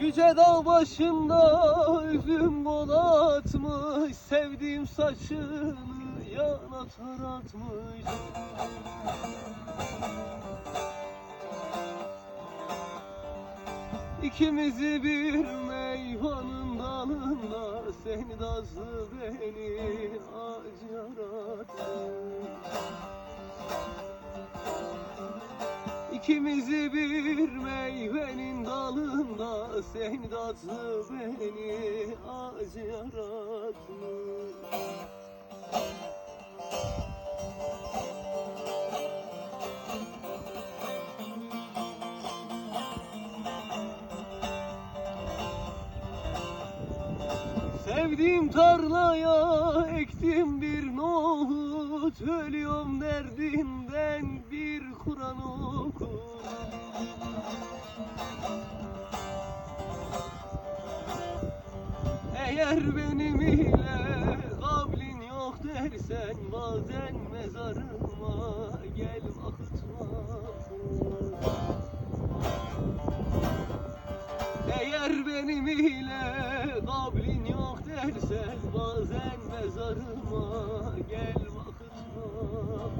Yüce dağ başında üzüm bol atmış Sevdiğim saçını yana taratmış. İkimizi bir meyvanın dalında Seni dazlı beni acı yaratmış. İkimizi bir meyvenin tatlı beni acı yaratmış Sevdiğim tarlaya ektim bir nohut. Ölüyorum derdinden bir Kur'an oku Eğer benim ile kablin yok dersen Bazen mezarıma gel akıtma eğer benim ile kablin yok dersen Bazen mezarıma gel vakıtma